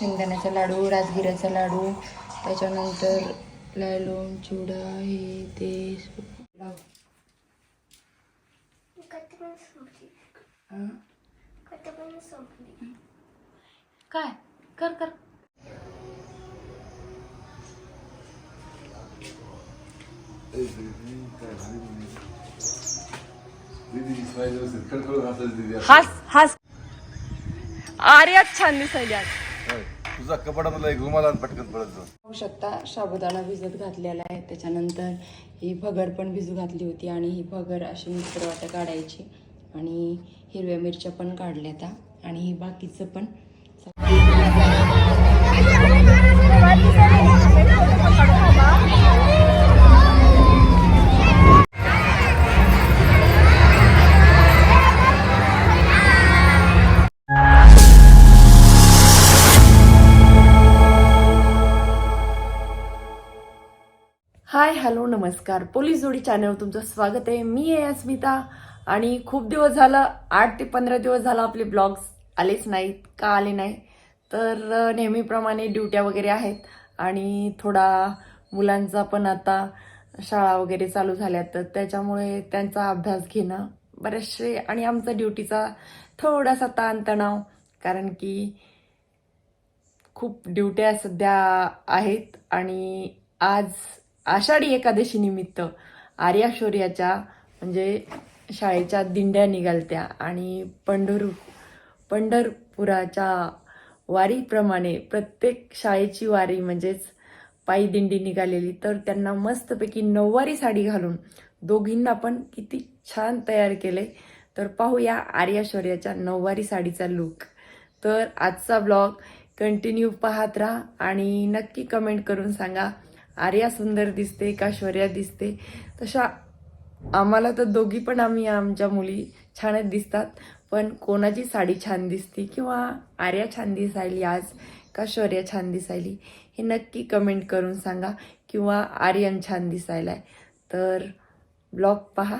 शेंगदाण्याचा लाडू राजगिऱ्याचा लाडू त्याच्यानंतर लायलोन चिवडा हे ते हं? काय? कर कर. हास हास. आर्यात छान दिसायली आज. तुझा कपाडातला एक रुमाला पटकन पडत जा पाहू शकता साबुदाणा भिजत घातलेला आहे. त्याच्यानंतर ही भगर पण भिजू घातली होती आणि ही भगर अशी मिक्सर वाट्या काढायची. आणि हिरव्या मिरच्या पण काढल्या त्या. आणि ही बाकीचं पण हाय हॅलो नमस्कार. पोलीस जोडी चॅनल तुमचं स्वागत आहे. मी आहे अस्मिता आणि खूप दिवस झालं आठ ते पंधरा दिवस झालं आपले ब्लॉग्स आलेच नाहीत का आले नाही? तर नेहमीप्रमाणे ड्युट्या वगैरे आहेत आणि थोडा मुलांचा पण आता शाळा वगैरे चालू झाल्या तर त्याच्यामुळे त्यांचा अभ्यास घेणं बरेचसे आणि आमचा ड्युटीचा थोडासा ताणतणाव कारण की खूप ड्युट्या सध्या आहेत आणि आज आषाढी एकादशी निमित्त आर्या शौर्याच्या म्हणजे शाळेच्या दिंड्या निघालत्या आणि पंढर पंढरपुराच्या वारीप्रमाणे प्रत्येक शाळेची वारी म्हणजेच पायी दिंडी निघालेली. तर त्यांना मस्तपैकी नऊवारी साडी घालून दोघींना पण किती छान तयार केले. तर पाहूया आर्या शौर्याच्या नऊवारी साडीचा लुक तर आजचा ब्लॉग कंटिन्यू पाहत राहा आणि नक्की कमेंट करून सांगा आर्या सुंदर दिसते का शौर्या दिसते. तशा आम्हाला तर दोघी पण आम्ही आमच्या मुली छानच दिसतात. पण कोणाची साडी छान दिसते किंवा आर्या छान दिसायली आज का शौर्या छान दिसायली हे नक्की कमेंट करून सांगा. किंवा आर्यन छान दिसायला आहे तर ब्लॉग पहा.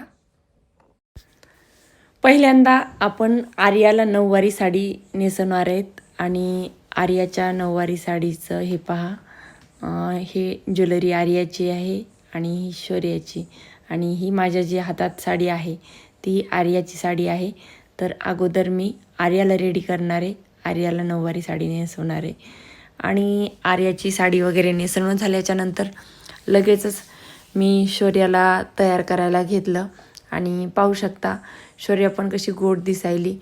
पहिल्यांदा आपण आर्याला नऊवारी साडी नेसवणार आहेत आणि आर्याच्या नऊवारी साडीचं हे पहा. हे ज्वेलरी आर्याची आहे आणि ही शौर्याची आणि ही माझ्या जी हातात साडी आहे ती आर्याची साडी आहे. तर अगोदर मी आर्याला रेडी करणार आहे. आर्याला नऊवारी साडी नेसवणार आहे. आणि आर्याची साडी वगैरे नेसवणं झाल्याच्यानंतर लगेचच मी शौर्याला तयार करायला घेतलं. आणि पाहू शकता शौर्य पण कशी गोड दिसायली.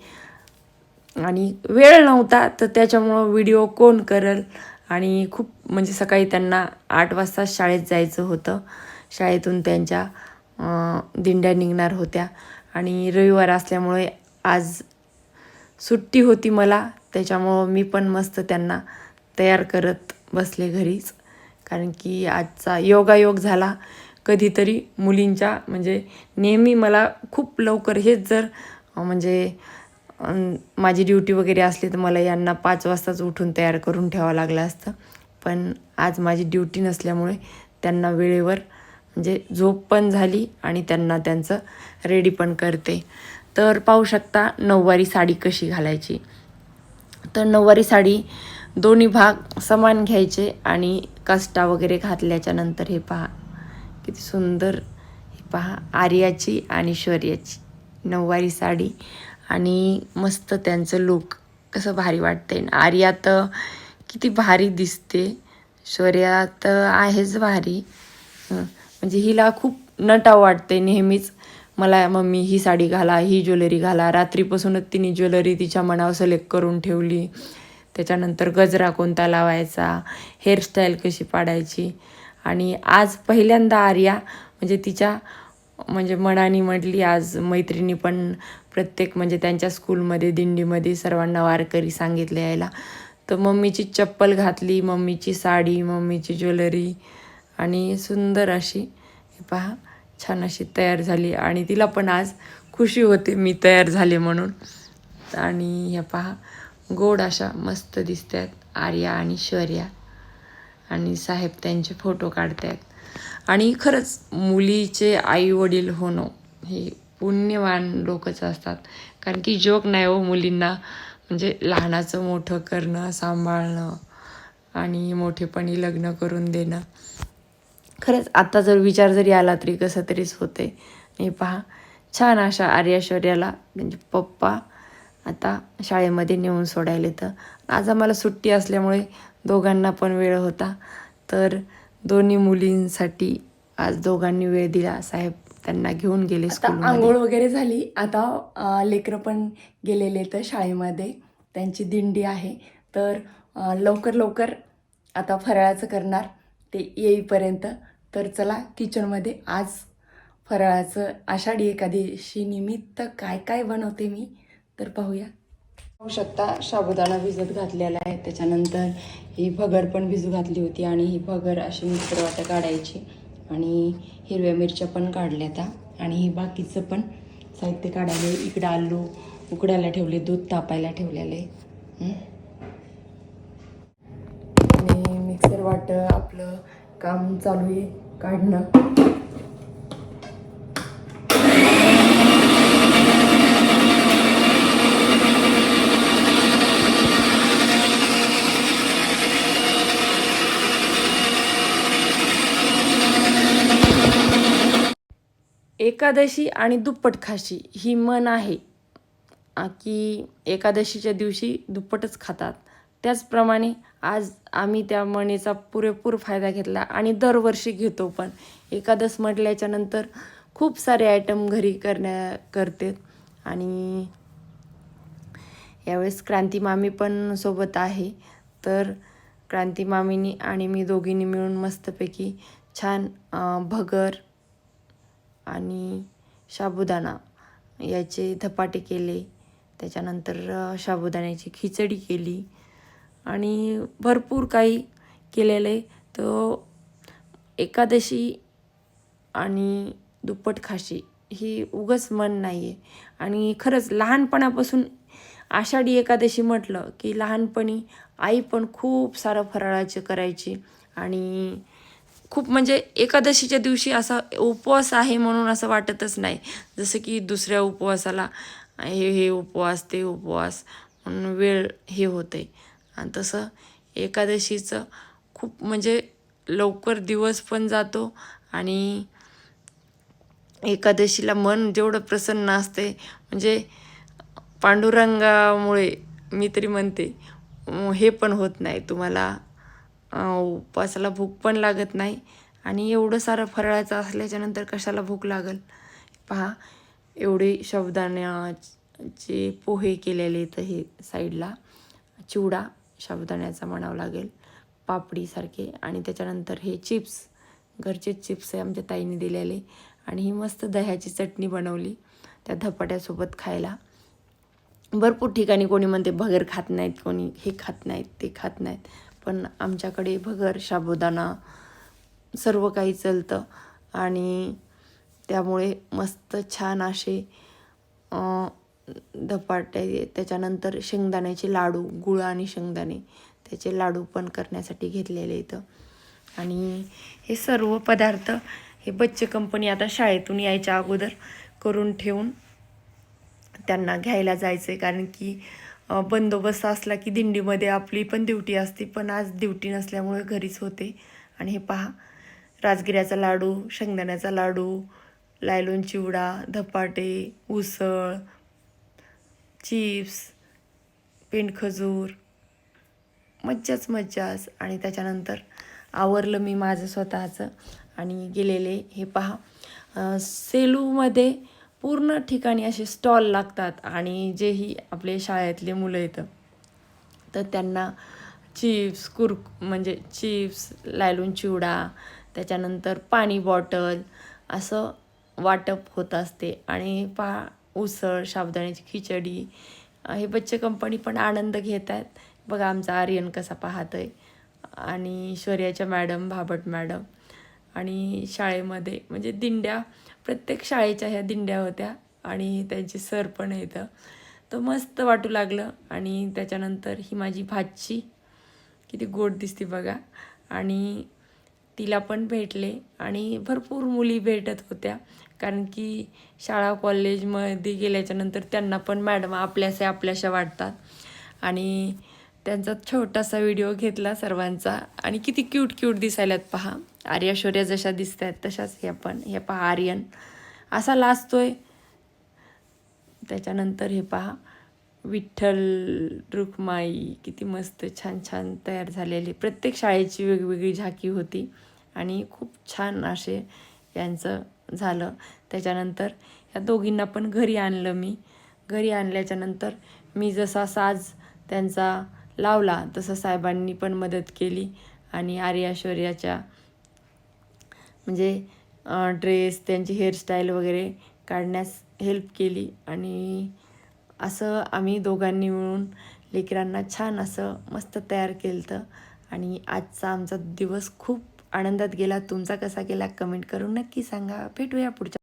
आणि वेळ नव्हता तर त्याच्यामुळं व्हिडिओ कोण करल? आणि खूप म्हणजे सकाळी त्यांना आठ वाजता शाळेत जायचं होतं. शाळेतून त्यांच्या दिंड्या निघणार होत्या. आणि रविवार असल्यामुळे आज सुट्टी होती मला. त्याच्यामुळं मी पण मस्त त्यांना तयार करत बसले घरीच. कारण की आजचा योगायोग झाला. कधीतरी मुलींच्या म्हणजे नेहमी मला खूप लवकर हेच जर म्हणजे माझी ड्युटी वगैरे असली तर मला यांना पाच वाजताच उठून तयार करून ठेवावं लागलं असतं. पण आज माझी ड्युटी नसल्यामुळे त्यांना वेळेवर म्हणजे झोप पण झाली आणि त्यांना त्यांचं रेडी पण करते. तर पाहू शकता नऊवारी साडी कशी घालायची. तर नऊवारी साडी दोन्ही भाग समान घ्यायचे आणि काष्टा वगैरे घातल्याच्या नंतर हे पहा. किती सुंदर हे पहा. आर्याची आणि शौर्याची नऊवारी साडी. आणि मस्त त्यांचं लुक कसं भारी वाटते आर्या तर किती भारी दिसते. शौर्या तर आहेच भारी. म्हणजे हिला खूप नटाव वाटते नेहमीच. मला मम्मी ही साडी घाला ही ज्वेलरी घाला. रात्रीपासूनच तिने ज्वेलरी तिच्या मनावर सिलेक्ट करून ठेवली. त्याच्यानंतर गजरा कोणता लावायचा हेअरस्टाईल कशी पाडायची. आणि आज पहिल्यांदा आर्या म्हणजे तिच्या म्हणजे मनाने म्हटली आज मैत्रिणी पण प्रत्येक म्हणजे त्यांच्या स्कूलमध्ये दिंडीमध्ये सर्वांना वारकरी सांगितले यायला. तर मम्मीची चप्पल घातली मम्मीची साडी मम्मीची ज्वेलरी आणि सुंदर अशी हे पहा छान अशी तयार झाली. आणि तिला पण आज खुशी होते मी तयार झाले म्हणून. आणि हे पहा गोड अशा मस्त दिसतात आर्या आणि शौर्या. आणि साहेब त्यांचे फोटो काढतात आणि खरंच मुलीचे आई वडील होणं हे पुण्यवान लोकच असतात. कारण की जोक नाही हो मुलींना. म्हणजे लहानाचं मोठं करणं सांभाळणं आणि मोठेपणी लग्न करून देणं. खरंच आता जर विचार जरी आला तरी कसं तरीच होते हे पहा. छान अशा आर्याश्वर्याला म्हणजे पप्पा आता शाळेमध्ये नेऊन सोडायला तर आज आम्हाला सुट्टी असल्यामुळे दोघांना पण वेळ होता. तर दोन्ही मुलींसाठी आज दोघांनी वेळ दिला. साहेब त्यांना घेऊन गेले आंघोळ वगैरे झाली. आता लेकरं पण गेलेले तर शाळेमध्ये. त्यांची दिंडी आहे. तर लवकर लवकर आता फराळाचं करणार. ते येईपर्यंत. तर चला किचनमध्ये आज फराळाचं आषाढी एकादशी निमित्त काय काय बनवते मी तर पाहूया. पाहू शकता साबुदाणा भिजत घातलेला आहे. त्याच्यानंतर ही भगर पण भिजू घातली होती आणि ही भगर अशी मिक्सर वाटा काढायची. आणि हिरव्या मिरच्या पण काढल्या त्या आणि हे बाकीचं पण साहित्य काढायला. इकडं आलू उकडायला ठेवले दूध तापायला ठेवलेले. आणि मिक्सर वाटं आपलं काम चालू आहे काढणं. एकादशी आणि दुप्पट खाशी ही मन आहे. की एकादशीच्या दिवशी दुप्पटच खातात. त्याचप्रमाणे आज आम्ही त्या मणीचा पुरेपूर फायदा घेतला आणि दरवर्षी घेतो पण. एकादश म्हटल्याच्या नंतर खूप सारे आयटम घरी करण्या करते. आणि यावेळेस क्रांती मामी पण सोबत आहे. तर क्रांती मामीनी आणि मी दोघींनी मिळून मस्तपैकी छान भगर आणि साबुदाणा याचे धपाटे केले. त्याच्यानंतर साबुदाण्याची खिचडी केली. आणि भरपूर काही केलेलं. आहे तो एकादशी आणि दुप्पट खाशी ही उगच मन नाही आहे आणि खरंच लहानपणापासून आषाढी एकादशी म्हटलं की लहानपणी आई पण खूप सारं फराळाचं करायची. आणि खूप म्हणजे एकादशीच्या दिवशी असा उपवास आहे म्हणून असं वाटतच नाही. जसं की दुसऱ्या उपवासाला हे हे उपवास ते उपवास म्हणून वेळ हे होते. आणि तसं एकादशीचं खूप म्हणजे लवकर दिवस पण जातो आणि एकादशीला मन जेवढं प्रसन्न असते म्हणजे पांडुरंगामुळे मी तरी म्हणते हे पण होत नाही तुम्हाला उपवासाला भूक पण लागत नाही. आणि एवढं सारं फराळाचं असल्याच्यानंतर कशाला भूक लागल? पहा एवढे साबुदाण्याचे पोहे केलेले तर हे साईडला चिवडा साबुदाण्याचा म्हणावं लागेल पापडीसारखे आणि त्याच्यानंतर हे चिप्स घरचेच चिप्स आहे आमच्या ताईने दिलेले. आणि ही मस्त दह्याची चटणी बनवली त्या धपाट्यासोबत खायला. भरपूर ठिकाणी कोणी म्हणते भगर खात नाहीत कोणी हे खात नाहीत ते खात नाहीत. पण आमच्याकडे भगर साबुदाणा सर्व काही चालतं. आणि त्यामुळे मस्त छान असे धपाटे त्याच्यानंतर शेंगदाण्याचे लाडू गुळ आणि शेंगदाणे त्याचे लाडू पण करण्यासाठी घेतलेले इथं आणि हे सर्व पदार्थ हे बच्चे कंपनी आता शाळेतून यायच्या अगोदर करून ठेवून त्यांना घ्यायला जायचं आहे कारण की बंदोबस्त असला की दिंडीमध्ये आपली पण ड्युटी असते पण आज ड्युटी नसल्यामुळे घरीच होते. आणि हे पहा राजगिऱ्याचा लाडू शेंगदाण्याचा लाडू लायलोन चिवडा धपाटे उसळ चिप्स पेंडखजूर मज्जाच मज्जाच. आणि त्याच्यानंतर आवरलं मी माझं स्वतःचं आणि गेलेले हे पहा सेलूमध्ये पूर्ण ठिकाणी असे स्टॉल लागतात आणि जेही आपले शाळेतले मुलं येतं तर त्यांना चिप्स कुरक म्हणजे चिप्स लायलून चिवडा त्याच्यानंतर पाणी बॉटल असं वाटप होत असते. आणि पा उसळ साबुदाण्याची खिचडी हे बच्चे कंपनी पण आनंद घेत आहेत बघा आमचा आर्यन कसा पाहत आहे आणि शौर्याच्या मॅडम भाबट मॅडम आणि शाळेमध्ये म्हणजे दिंड्या प्रत्येक शाळेच्या ह्या दिंड्या होत्या आणि त्यांचे सर पण येतं तर मस्त वाटू लागलं आणि त्याच्यानंतर ही माझी भाची किती गोड दिसते बघा. आणि तिला पण भेटले आणि भरपूर मुली भेटत होत्या. कारण की शाळा कॉलेजमध्ये गेल्याच्यानंतर त्यांना पण मॅडम आपल्याशा आपल्याशा वाटतात. आणि त्यांचा छोटासा व्हिडिओ घेतला सर्वांचा. आणि किती क्यूट क्यूट दिसायलात पहा. आर्या जशा दिसत आहेत तशाच हे पण हे पहा आर्यन. असा लाजतोय. त्याच्यानंतर हे पहा विठ्ठल रुक्माई किती मस्त छान छान तयार झालेली. प्रत्येक शाळेची वेगवेगळी झाकी होती आणि खूप छान असे यांचं झालं. त्याच्यानंतर या दोघींना पण घरी आणलं मी. घरी आणल्याच्यानंतर मी जसा साज त्यांचा लावला तसं साहेबांनी पण मदत केली आणि आर्याश्वर्याच्या म्हणजे ड्रेस त्यांची हेअरस्टाईल वगैरे काढण्यास हेल्प केली. आणि असं आम्ही दोघांनी मिळून लेकरांना छान असं मस्त तयार केलं होतं आणि आजचा आमचा दिवस खूप आनंदात गेला. तुमचा कसा गेला कमेंट करून नक्की सांगा. भेटूया पुढच्या